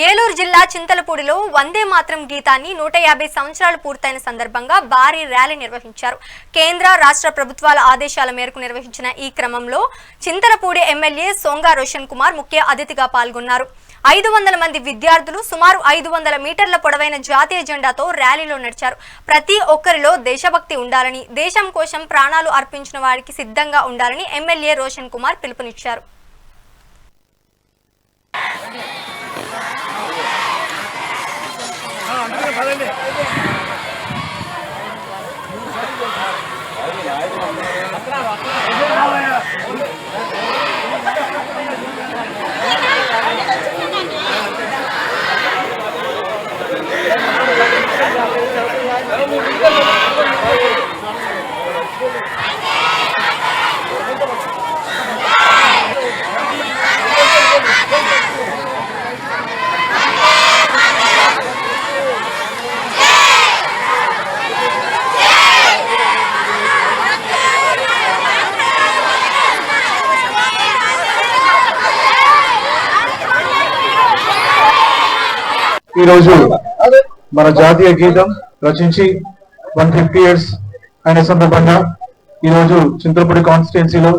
ఏలూరు జిల్లా చింతలపూడిలో వందే మాత్రం గీతాన్ని నూట యాభై సంవత్సరాలు పూర్తయిన సందర్భంగా భారీ ర్యాలీ నిర్వహించారు. కేంద్ర రాష్ట్ర ప్రభుత్వాల ఆదేశాల మేరకు నిర్వహించిన ఈ క్రమంలో చింతలపూడి ఎమ్మెల్యే సోంగా రోషన్ కుమార్ ముఖ్య అతిథిగా పాల్గొన్నారు. ఐదు వందల మంది విద్యార్థులు సుమారు ఐదు వందల మీటర్ల పొడవైన జాతీయ జెండాతో ర్యాలీలో నడిచారు. ప్రతి ఒక్కరిలో దేశభక్తి ఉండాలని దేశం కోసం ప్రాణాలు అర్పించిన వారికి సిద్ధంగా ఉండాలని ఎమ్మెల్యే రోషన్ కుమార్ పిలుపునిచ్చారు. ভালো ఈరోజు మన జాతీయ గీతం రచించి వన్ ఫిఫ్టీ ఇయర్స్ అయిన సందర్భంగా ఈరోజు చింతలపూడి కాన్స్టిట్యున్సీలో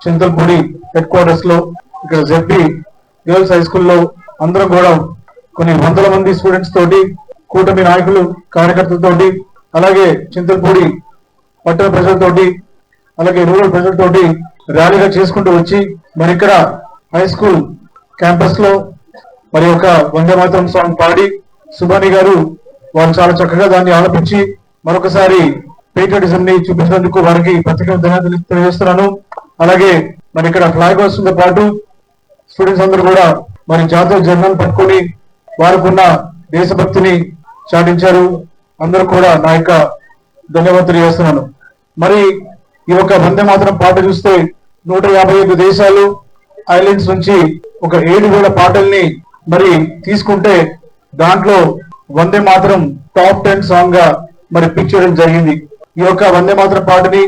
చింతలపూడి హెడ్ క్వార్టర్స్లో ఇక్కడ జెడ్పీ గర్ల్స్ హై స్కూల్లో అందరం కూడా కొన్ని వందల మంది స్టూడెంట్స్ తోటి కూటమి నాయకులు కార్యకర్తలతోటి అలాగే చింతలపూడి పట్టణ ప్రజలతోటి అలాగే రూరల్ ప్రజలతోటి ర్యాలీగా చేసుకుంటూ వచ్చి మరి ఇక్కడ హై స్కూల్ క్యాంపస్లో మరి ఒక వందే మాతరం సాంగ్ పాడి సుబాని గారు వారు చాలా చక్కగా దాన్ని ఆలపించి మరొకసారి పేట్రియటిజం ని చూపించినందుకు వారికి ప్రత్యేక ధన్యవాదాలు తెలియజేస్తున్నాను. అలాగే మరి ఇక్కడ ఫ్లాగ్ వస్తుందో పాటు స్టూడెంట్స్ అందరూ కూడా మరి జాతీయ జెండాను పట్టుకొని వారికున్న దేశభక్తిని చాటించారు. అందరూ కూడా నా యొక్క ధన్యవాదాలు తెలియజేస్తున్నాను. మరి ఈ యొక్క వందే మాత్రం పాట చూస్తే నూట యాభై ఐదు దేశాలు ఐలాండ్స్ నుంచి ఒక ఏడు వేల పాటల్ని మరి తీసుకుంటే దాంట్లో వందే మాత్రం టాప్ టెన్ సాంగ్గా మరి పిక్ చేయడం జరిగింది. ఈ యొక్క వందే మాత్రం పాటని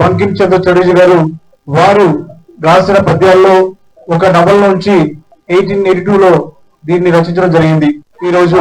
బంకిం చంద్ర చటర్జీ గారు వారు రాసిన పద్యాల్లో ఒక నవల నుంచి ఎయిటీన్ ఎయిటీ టూ లో దీన్ని రచించడం జరిగింది. ఈ రోజు